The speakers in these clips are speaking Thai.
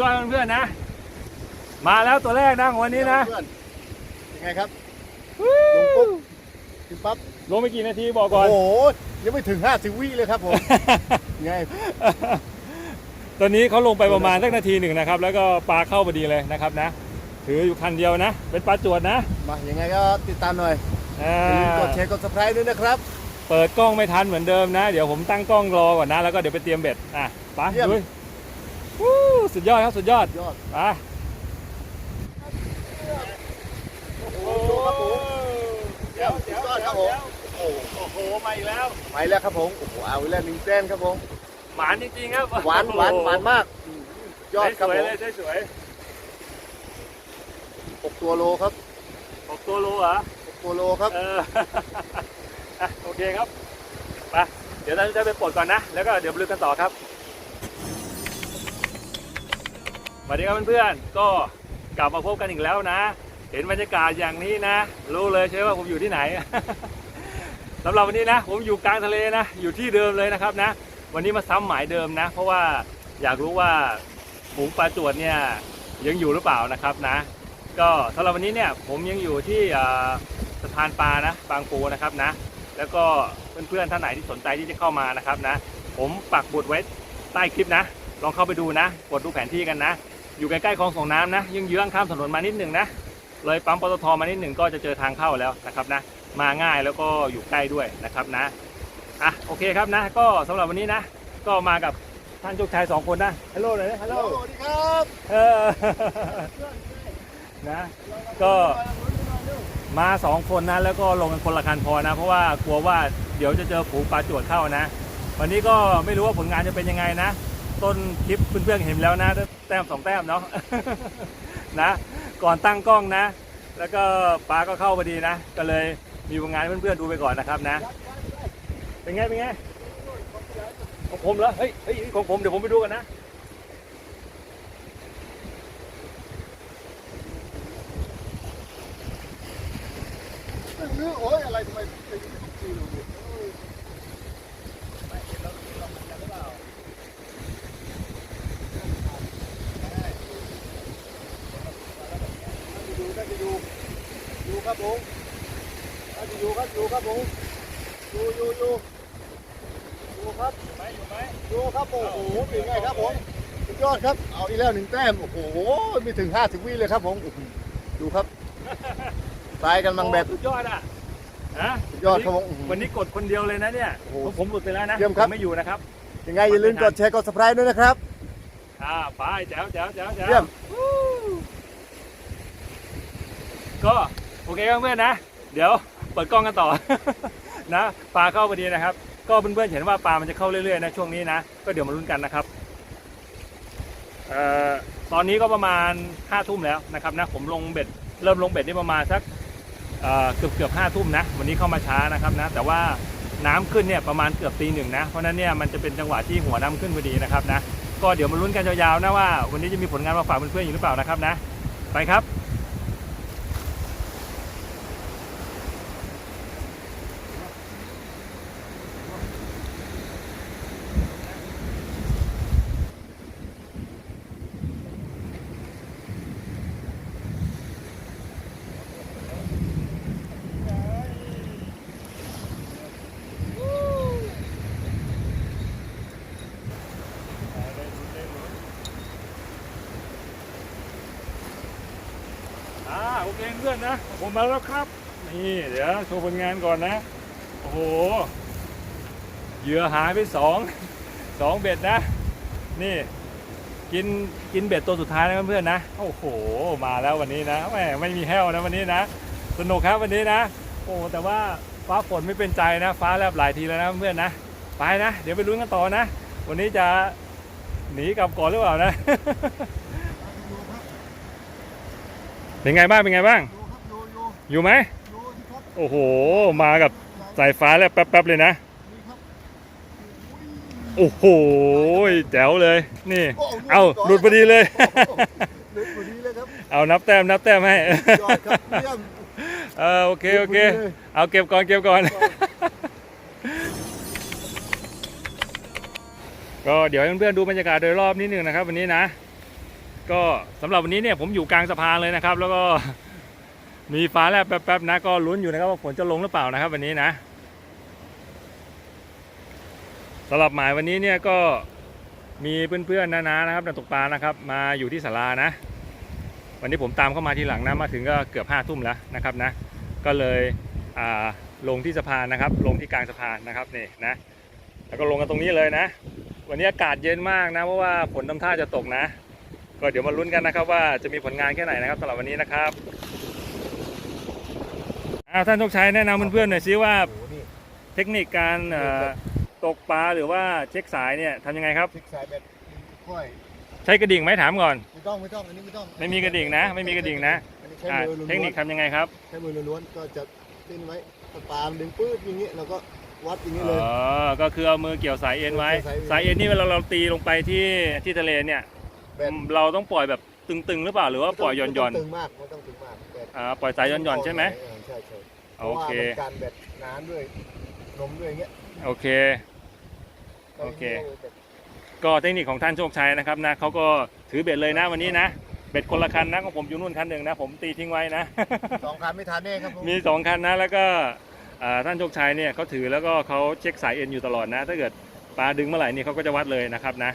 สุดยอดเพื่อนๆนะ มาแล้วตัวแรกนะของวันนี้นะเพื่อนยังไงครับลงปุ๊บขึ้นปั๊บลงไปกี่นาทีบอกก่อนโอ้โหยังไม่ถึง50วิเลยครับผมไงตอนนี้เขาลงไปประมาณสักนาทีหนึ่งนะครับ แล้วก็ปลาเข้าพอดีเลยนะครับนะ ถืออยู่คันเดียวนะ เป็นปลาจวดนะมายังไงก็ติดตามหน่อยอ่าอย่าลืมกดแชร์กด subscribe ด้วยนะครับ เปิดกล้องไม่ทันเหมือนเดิมนะ เดี๋ยวผมตั้งกล้องรอก่อนนะ แล้วก็เดี๋ยวไปเตรียมเบ็ดอะไปเยี่ยมลุยวู้ สุดยอดครับสุดยอดยอดไปโอ้โหครับผมเดี๋ยวเดี๋ยวสุดยอดครับผม โอ้โอ้โหมาอีกแล้ว ไปแล้วครับผมโอ้โหเอาอีกแล้วหนึ่งแต้มครับผมหวานจริงๆครับหวานหวานหวานมากยอดครับสวผยมเลยได้สวยหกตัวโลครับหกตัวโลเหรอหกตัวโลครับเอออะโอเคครับไปเดี๋ยวเราจะไปปลดก่อนนะ แล้วก็เดี๋ยวไปลุยกันต่อครับส วัสดีครับเพื่อนๆ ก็กลับมาพบกันอีกแล้วนะ เห็นบรรยากาศอย่างนี้นะ รู้เลยใช่ไหมว่าผมอยู่ที่ไหนสำหรับวันนี้นะ ผมอยู่กลางทะเลนะ อยู่ที่เดิมเลยนะครับนะ วันนี้มาซ้ำหมายเดิมนะ เพราะว่าอยากรู้ว่าฝูปลาจวดเนี่ยยังอยู่หรือเปล่านะครับนะ ก็สำหรับวันนี้เนี่ยผมยังอยู่ที่สะพานปลานะบางปูนะครับนะ แล้วก็เพื่อนๆท่านไหนที่สนใจที่จะเข้ามานะครับนะ ผมปักบุดไว้ใต้คลิปนะ ลองเข้าไปดูนะ กดดูแผนที่กันนะ อยู่ใกล้ๆคลองส่งน้ำนะยังเยื้องๆข้ามถนนมานิดหนึ่งนะเลยปั๊มปตทมานิดหนึ่งก็จะเจอทางเข้าแล้วนะครับนะมาง่ายแล้วก็อยู่ใกล้ด้วยนะครับนะอะโอเคครับนะ ก็สำหรับวันนี้นะ ก็มากับท่านโชคชัยสองคนนะฮัลโหลเลยฮัลโหลสวัสดีครับเออนะ ก็มาสองคนนะแล้วก็ลงกันคนละคันพอนะ เพราะว่ากลัวว่าเดี๋ยวจะเจอฝูงปลาจวดเข้านะ วันนี้ก็ไม่รู้ว่าผลงานจะเป็นยังไงนะ ต้นคลิปเพื่อนๆเห็นแล้วนะ แต้มสองแต้มเนาะนะ ก่อนตั้งกล้องนะ แล้วก็ปลาก็เข้าพอดีนะ ก็เลยมีผลงานเพื่อนๆดูไปก่อนนะครับนะ เป็นไงเป็นไงของผมเหรอเฮ้ยเฮ้ยของผมเดี๋ยวผมไปดูกันนะโอ้ยอะไรทำไมไปอยู่ทุกทีเลย อยู่ก็จะอยู่อยู่ ครับผมก็จะอยู่ครับอยู่ครับผมอยู่อยู่อยู่อยู่ครับไหมอยู่ไหมอยู่ครับโอ้โหเป็นไงครับผมสุดยอดครับเอาอีกแล้วหนึ่งแต้มโอ้โหไม่ถึงห้าสิบวิเลยครับผมโอ้โหดูครับตายกันมังแบบสุดยอดอะฮะสุดยอดครับผมวันนี้กดคนเดียวเลยนะเนี่ยโอ้โหผมผมหลุดไปแล้วนะเยี่ยมครับผไม่อยู่นะครับยังไงอย่าลืมกดแชร์กด subscribe ด้วยนะครับอ่าไปแจ๋วแจ๋วแจ๋วแจ๋วเยี่ยมวู้ก็โอเคเพื่อนๆนะ เดี๋ยวเปิดกล้องกันต่อ นะปลาเข้าพอดีนะครับ ก็เพื่อนๆเห็นว่าปลามันจะเข้าเรื่อยๆนะช่วงนี้นะ ก็เดี๋ยวมาลุ้นกันนะครับเอ่อตอนนี้ก็ประมาณห้าทุ่มแล้วนะครับนะผมลงเบ็ดเริ่มลงเบ็ดนี่ประมาณสักเเกือบเกือบห้าทุ่มนะวันนี้เข้ามาช้านะครับนะ แต่ว่าน้ำขึ้นเนี่ยประมาณเกือบตีหนึ่งนะเพราะนั้นเนี่ยมันจะเป็นจังหวะที่หัวน้ำขึ้นพอดีนะครับนะก็เดี๋ยวมาลุ้นกันยาวๆนะว่า วันนี้จะมีผลงานมาฝากเพื่อนๆอยู่หรือเปล่านะครับนะ ไปครับ อ่าโอ เพื่อนนะผมมาแล้วครับ นี่เดี๋ยวโชว์ผลงานก่อนนะ โอ้โหเหยื่อหายไปสองสองเบ็ดนะ นี่ กินกินเบ็ดตัวสุดท้ายนะเพื่อนๆนะโอ้โหมาแล้ววันนี้นะแหมไม่มีแห้วนะวันนี้นะ สนุกครับวันนี้นะ โอ้แต่ว่าฟ้าฝนไม่เป็นใจนะ ฟ้าแลบหลายทีแล้วนะเพื่อนนะไปนะ เดี๋ยวไปลุ้นกันต่อนะ วันนี้จะหนีกลับก่อนหรือเปล่านะ เป็นไงบ้างเป็นไงบ้างอยู่ครับอยู่อยู่อยู่ไหมอยู่ที่ครับโอ้โหมากับสายฟ้าแล้วแป๊บๆเลยนะนี่ครับโอ้โหแจ๋วเลยนี่โอ้โเอาหลุดพอดีเลยหลุดพอดีเลยครับเอานับแต้มนับแต้มให้ยอดครับเยี่ยมเออโอเคโอเคหลุดพอดีเลยเอาเก็บก่อนเก็บก่อนก็เดี๋ยวให้เพื่อนๆดูบรรยากาศโดยรอบนิดหนึ่งนะครับ วันนี้นะ ก็สำหรับวันนี้เนี่ยผมอยู่กลางสะพานเลยนะครับ แล้วก็มีฟ้าแลบแป๊บๆนะก็ลุ้นอยู่นะครับว่าฝนจะลงหรือเปล่านะครับวันนี้นะสำหรับหมายวันนี้เนี่ยก็มีเพื่อนๆนาๆนะครับนักตกปลานะครับ มาอยู่ที่ศาลานะ วันนี้ผมตามเข้ามาทีหลังนะมาถึงก็เกือบห้าทุ่มแล้วนะครับนะ ก็เลยลงที่สะพานนะครับ ลงที่กลางสะพานนะครับนี่นะแล้วก็ลงกันตรงนี้เลยนะ วันนี้อากาศเย็นมากนะเพราะว่าฝนทำท่าจะตกนะ ก็เดี๋ยวมาลุ้นกันนะครับว่าจะมีผลงานแค่ไหนนะครับสำหรับวันนี้นะครับอ้าวท่านโชคชัยแนะนำเพื่อนๆหน่อยซิว่าโอ้โหนี่เทคนิคการเอ่อตกปลาหรือว่าเช็คสายเนี่ยทำยังไงครับพลิกสายแบบค่อยใช้กระดิ่งไหมถามก่อน ไม่ต้องไม่ต้องอันนี้ไม่ต้องไม่มีกระดิ่งนะ ไม่มีกระดิ่งนะอันนี้ใช้อ่ามือล้วนๆเทคนิคทำยังไงครับใช้มือล้วนๆก็จะติ้นไว้ถ้าปลามันดึงปื๊ดอย่างนี้เราก็วัดอย่างนี้เลยอ๋อก็คือเอามือเกี่ยวสายเอ็นไว้ เกี่ยวสายเอ็น สายเอ็นนี่เวลาเราตีลงไปที่ที่ทะเลเนี่ย แบบเราต้องปล่อยแบบตึงๆ หรือเปล่าหรือว่าปล่อยหย่อนไม่ต้งตึงมากไม่ต้องตึงมากแบบๆอ่าปล่อยสายหย่อนๆใช่ไหมเออใช่ใช่โอเคพราะว่ามันการแบบน้ำด้วยนมด้วยอย่างเงี้ยโอเคโอเค ก็เทคนิคของท่านโชคชัยนะครับนะเขาก็ถือเบ็ดเลยนะวันนี้นะเบ็ดคนละคันนะของผมอยู่นู่นคันหนึ่งนะผมตีทิ้งไว้นะสองคันไม่ทันแน่ครับผมมีสองคันนะแล้วก็อ่าท่านโชคชัยเนี่ยเขาถือแล้วก็เขาเช็คสายเอ็นอยู่ตลอดนะ ถ้าเกิดปลาดึงเมื่อไหร่นี่เขาก็จะวัดเลยนะครับนะ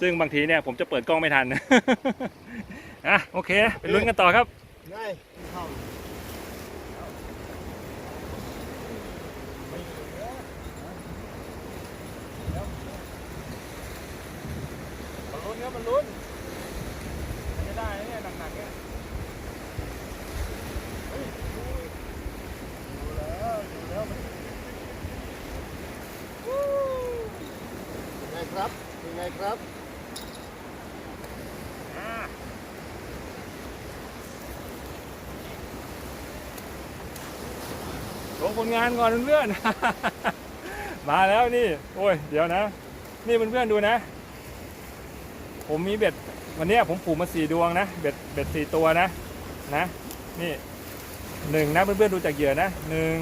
ซึ่งบางทีเนี่ยผมจะเปิดกล้องไม่ทัน อะโอเคไปลุ้นกันต่อครับง่ายเข้า มันลุ้นครับมันลุ้นมันจะได้เนี่ยหนักๆเนี่ย ดูแล้วดูแล้วมันเป็นไงครับเป็นไงครับ อ่า โชว์ผลงานก่อนเพื่อนๆ มาแล้วนี่ โอ้ย เดี๋ยวนะ นี่เพื่อนๆดูนะ ผมมีเบ็ด วันนี้ผมผูกมาสี่ดวงนะ เบ็ด เบ็ดสี่ตัวนะ นะ นี่หนึ่งนะเพื่อนๆดูจากเหยื่อนะหนึ่ง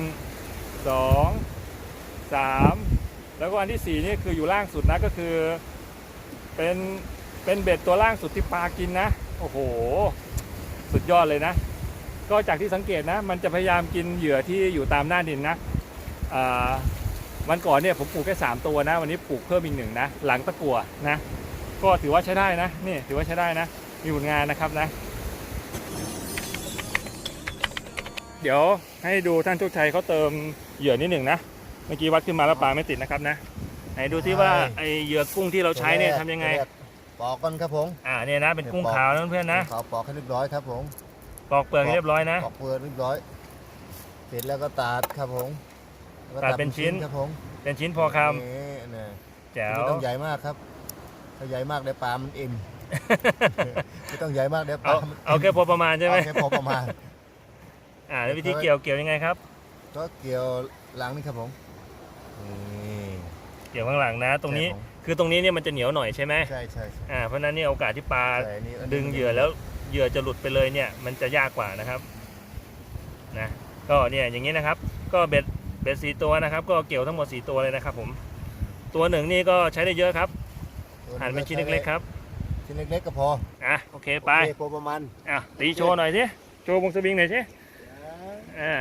สองสามแล้วก็อันที่สี่นี่คืออยู่ล่างสุดนะก็คือ เป็นเป็นเบ็ดตัวล่างสุดที่ปลากินนะ โอ้โห สุดยอดเลยนะ ก็จากที่สังเกตนะ มันจะพยายามกินเหยื่อที่อยู่ตามหน้าดินนะอ่าวันก่อนเนี่ยผมปลูกแค่สามตัวนะ วันนี้ปลูกเพิ่มอีกหนึ่งนะ หลังตะกัวนะ ก็ถือว่าใช้ได้นะ นี่ถือว่าใช้ได้นะ มีผลงานนะครับนะ เดี๋ยวให้ดูท่านโชคชัยเขาเติมเหยื่อนิดหนึ่งนะ เมื่อกี้วัดขึ้นมาแล้วปลาไม่ติดนะครับนะ ไหนดูที่ว่าไอเหยื่อกุ้งที่เราใช้เนี่ยทำยังไง ปอกก่อนครับผม อ่าเนี่ยนะเป็นกุ้งขาวนะเพื่อนๆนะ ขาวปอกให้เรียบร้อยครับผม ปอกเปลือกให้เรียบร้อยนะ ปอกเปลือกเรียบร้อย เสร็จแล้วก็ตัดครับผมแล้วก็ตัดเป็นชิ้น ครับผมเป็นชิ้นพอคนี่นะำแจ๋ว ไม่ต้องใหญ่มากครับ ถ้าใหญ่มากเดี๋ยวปลามันอิ่มไม่ต้องใหญ่มากเดี๋ยวปเอาลามันเอาแค่พอประมาณใช่ไหมเอาแค่พอประมาณ อ่าแล้ววิธีเกี่ยวเกี่ยวยังไงครับ ก็เกี่ยวหลังนี่ครับผมนี่เกี่ยวข้างหลังนะ ตรงนี้ใช่ผมคือตรงนี้เนี่ยมันจะเหนียวหน่อยใช่ไหมใช่ใช่ใช่อ่าเพราะฉะนั้นเนี่ยโอกาสที่ปลาใช่นี่นนี้ดึงเหยื่อแล้ว เหยื่อจะหลุดไปเลยเนี่ยมันจะยากกว่านะครับนะก็เนี่ยอย่างนี้นะครับ ก็เบ็ดเบ็ดสีตัวนะครับ ก็เกี่ยวทั้งหมดสีตัวเลยนะครับ ผม ตัวหนึ่งนี่ก็ใช้ได้เยอะครับหั่นเป็นชิ้นเล็กๆครับชิ้นเล็กๆก็พออะโอเคไปโอเคพอประมาณอะตีโชว์หน่อยสิโชว์บงสวิงหน่อยสิอ่า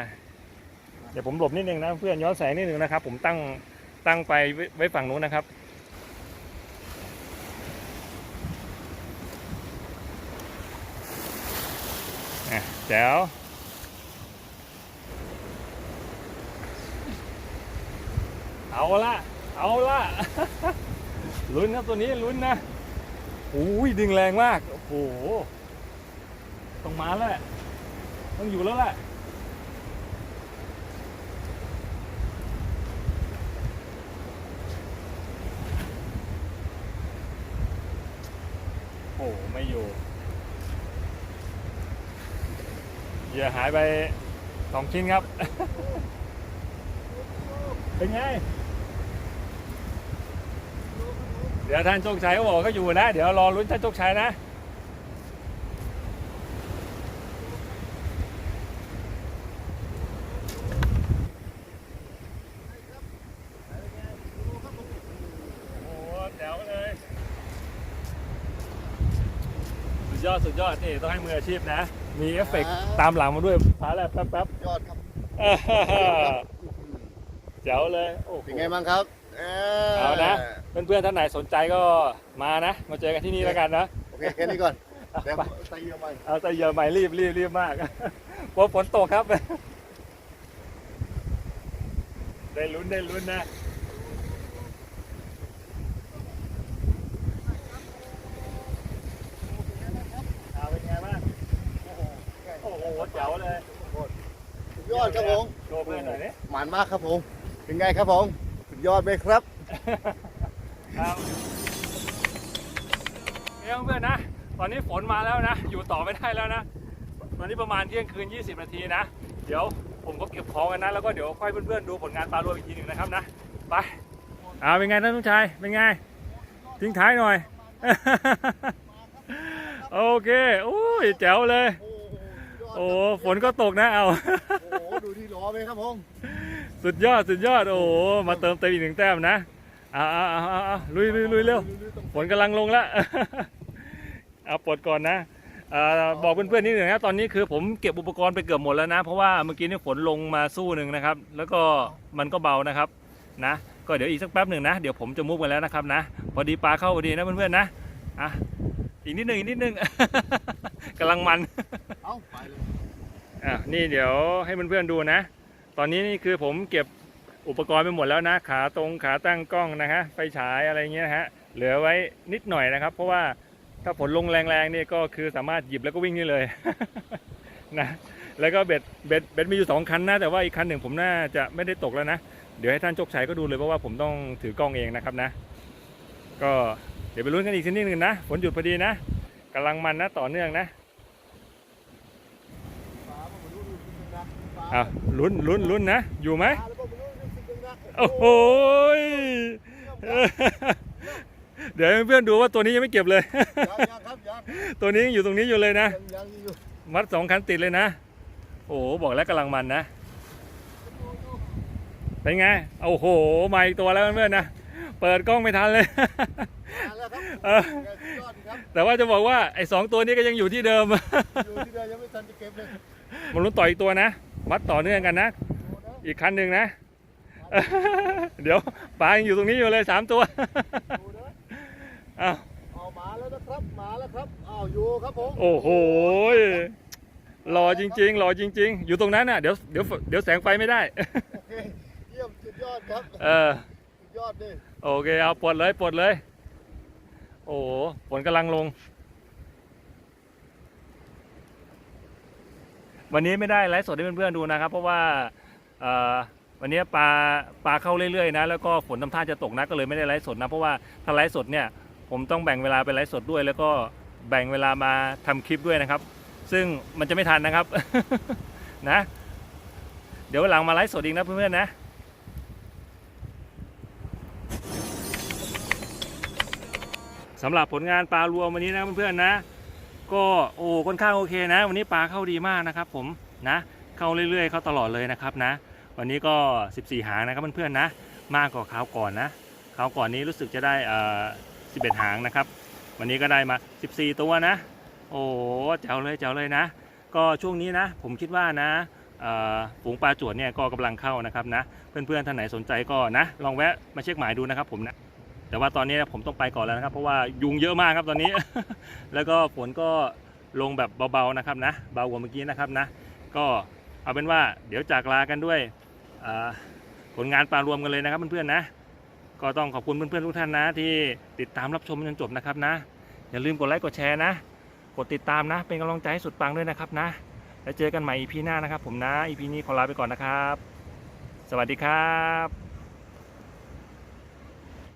เดี๋ยวผมหลบนิดนึงนะเพื่อนย้อนแสงนิดนึงนะครับ ผมตั้งตั้งไปไว้ไว้ฝั่งนู้นนะครับ แจ๋วเอาละเอาละลุ้นครับตัวนี้ลุ้นนะโอ้ยดึงแรงมาก โอ้โหต้องมาแล้วแหละต้องอยู่แล้วแหละโอ้ไม่อยู่ เหยื่อหายไปสองชิ้นครับ เป็นไง เดี๋ยวท่านโชคชัยเขาบอกเขาอยู่นะ เดี๋ยวรอลุ้นท่านโชคชัยนะ โอ้โหแจ๋วเลย สุดยอด สุดยอด นี่ ต้องให้มืออาชีพนะ มีเอฟเฟกต์ตามหลังมาด้วยฟ้าแลบแป๊บยอดครับๆอ่าฮ่าฮ่าเจ๋วเลยโอ้โหเป็นไงบ้างครับเอเอานะ เพื่อนๆท่านไหนสนใจก็มานะ มาเจอกันที่นี่แล้วกันนะ โอเคแค่นี้ก่อนเดี๋ยวใส่เยอะไปเอาแต่เยอะใหม่รีบรีบรีบมากเพราะฝนตกครับ ได้ลุ้นได้ลุ้นนะ เอาเป็นไงบ้าง โอ้โหเจ๋วเลยสุดยอดครับผมโชว์เพื่อนหน่อยดิหมานมากครับผม เป็นไงครับผมสุดยอดไหมครับครับเอ้ยเพื่อนๆนะ ตอนนี้ฝนมาแล้วนะ อยู่ต่อไม่ได้แล้วนะ ตอนนี้ประมาณเที่ยงคืน 20 นาทีนะ เดี๋ยวผมก็เก็บของกันนะ แล้วก็เดี๋ยวค่อยเพื่อนๆดูผลงานปลารวมอีกทีหนึ่งนะครับนะ ไปเอาเป็นไงท่านผู้ชาย เป็นไง ทิ้งท้ายหน่อย โอเค โอ้ยแจ๋วเลย โอ้โหโอ้ฝนก็ตกนะเอา โอ้โหดูที่ล้อไหมครับผมสุดยอดสุดยอดโอ้โหมาเติมเต็มอีกหนึ่งแต้มนะเอาเอาเอาเอาเอาลุยลุยลุยเร็วฝนกำลังลงแล้วเอาปลดก่อนนะเอ่อบอกเพื่อนๆนิดหนึ่งนะตอนนี้คือผมเก็บอุปกรณ์ไปเกือบหมดแล้วนะ เพราะว่าเมื่อกี้นี่ฝนลงมาสู้หนึ่งนะครับ แล้วก็มันก็เบานะครับนะ ก็เดี๋ยวอีกสักแป๊บหนึ่งนะ เดี๋ยวผมจะมุกกันแล้วนะครับนะ พอดีปลาเข้าพอดีนะเพื่อนๆนะอะ อีกนิดหนึ่งอีกนิดหนึ่ง กำลังมัน เอาไปเลยอะนี่เดี๋ยวให้เพื่อนๆดูนะ ตอนนี้นี่คือผมเก็บอุปกรณ์ไปหมดแล้วนะ ขาตรงขาตั้งกล้องนะฮะไฟฉายอะไรเงี้ยนะฮะเหลือไว้นิดหน่อยนะครับ เพราะว่าถ้าฝนลงแรงๆนี่ก็คือสามารถหยิบแล้วก็วิ่งนี่เลย นะแล้วก็เบ็ดเบ็ดเบ็ดมีอยู่สองคันนะแต่ว่าอีกคันหนึ่งผมน่าจะไม่ได้ตกแล้วนะ เดี๋ยวให้ท่านโชคชัยก็ดูเลยเพราะว่าผมต้องถือกล้องเองนะครับนะ ก็ เดี๋ยวไปลุ้นกันอีกทีนิดนึงนะฝนหยุดพอดีนะกำลังมันนะต่อเนื่องนะฟ้ามาดูดูดูนะฟ้าอ้าวลุ้นลุ้นลุ้นนะ อยู่ไหมฟ้าแล้วก็มาดูดูดูนะโอ้โหยเดี๋ยวให้เพื่อนๆดูว่าตัวนี้ยังไม่เก็บเลยยังยังครับยังตัวนี้ยังอยู่ตรงนี้อยู่เลยนะยังยังอยู่มัดสองคันติดเลยนะ โอ้โหบอกแล้วกำลังมันนะ เป็นไง โอ้โหมาอีกตัวแล้วเพื่อนๆนะ เปิดกล้องไม่ทันเลย มาแล้วครับเออสุดยอดครับแต่ว่าจะบอกว่าไอ้สองตัวนี้ก็ยังอยู่ที่เดิม อยู่ที่เดิมยังไม่ทันจะเก็บเลยมันลุ้นต่ออีกตัวนะมัดต่อเนื่องกันนะดูนะอีกคันหนึ่งนะ เดี๋ยวปลายังอยู่ตรงนี้อยู่เลยสามตัว ดูนะอ้าวเอามาแล้วนะครับมาแล้วครับเอาอยู่ครับผมโอ้โหยหล่อจริงๆหล่อจริง ๆ อยู่ตรงนั้นน่ะเดี๋ยวเดี๋ยวเดี๋ยวแสงไฟไม่ได้ โอเคเยี่ยมสุดยอดครับเออ สุดยอดดิโอเคเอาปลดเลยปลดเลย โอ้ฝนกำลังลง วันนี้ไม่ได้ไลฟ์สดให้เพื่อนๆดูนะครับ เพราะว่าวันนี้ปลาปลาเข้าเรื่อยๆนะแล้วก็ฝนทำท่าจะตกนะก็เลยไม่ได้ไลฟ์สดนะเพราะว่าถ้าไลฟ์สดเนี่ยผมต้องแบ่งเวลาไปไลฟ์สดด้วย แล้วก็แบ่งเวลามาทำคลิปด้วยนะครับ ซึ่งมันจะไม่ทันนะครับนะ เดี๋ยวหลังมาไลฟ์สดอีกนะเพื่อนๆนะ สำหรับผลงานปลารวมวันนี้นะเพื่อนๆนะ ก็โอ้ค่อนข้างโอเคนะ วันนี้ปลาเข้าดีมากนะครับ ผมนะ เข้าเรื่อยๆ เข้าตลอดเลยนะครับนะ วันนี้ก็ 14 หางนะครับเพื่อนๆนะ มากกว่าคราวก่อนนะคราวก่อนนี้รู้สึกจะได้เอ่อ11 หางนะครับ วันนี้ก็ได้มา 14 ตัวนะ โอ้แจ๋วเลยแจ๋วเลยนะ ก็ช่วงนี้นะ ผมคิดว่านะฝูงปลาจวดเนี่ยก็กำลังเข้านะครับนะ เพื่อนๆท่านไหนสนใจก็นะ ลองแวะมาเช็คหมายดูนะครับผมนะ แต่ว่าตอนนี้ผมต้องไปก่อนแล้วนะครับ เพราะว่ายุงเยอะมากครับตอนนี้ แล้วก็ฝนก็ลงแบบเบาๆนะครับนะ เบากว่าเมื่อกี้นะครับนะ ก็เอาเป็นว่าเดี๋ยวจากลากันด้วยผลงานปลารวมกันเลยนะครับเพื่อนๆนะ ก็ต้องขอบคุณเพื่อนๆทุกท่านนะ ที่ติดตามรับชมจนจบนะครับนะ อย่าลืมกดไลค์กดแชร์นะ กดติดตามนะ เป็นกำลังใจให้สุดปังด้วยนะครับนะ แล้วเจอกันใหม่ EP หน้านะครับ ผมนะ EP นี้ขอลาไปก่อนนะครับ สวัสดีครับ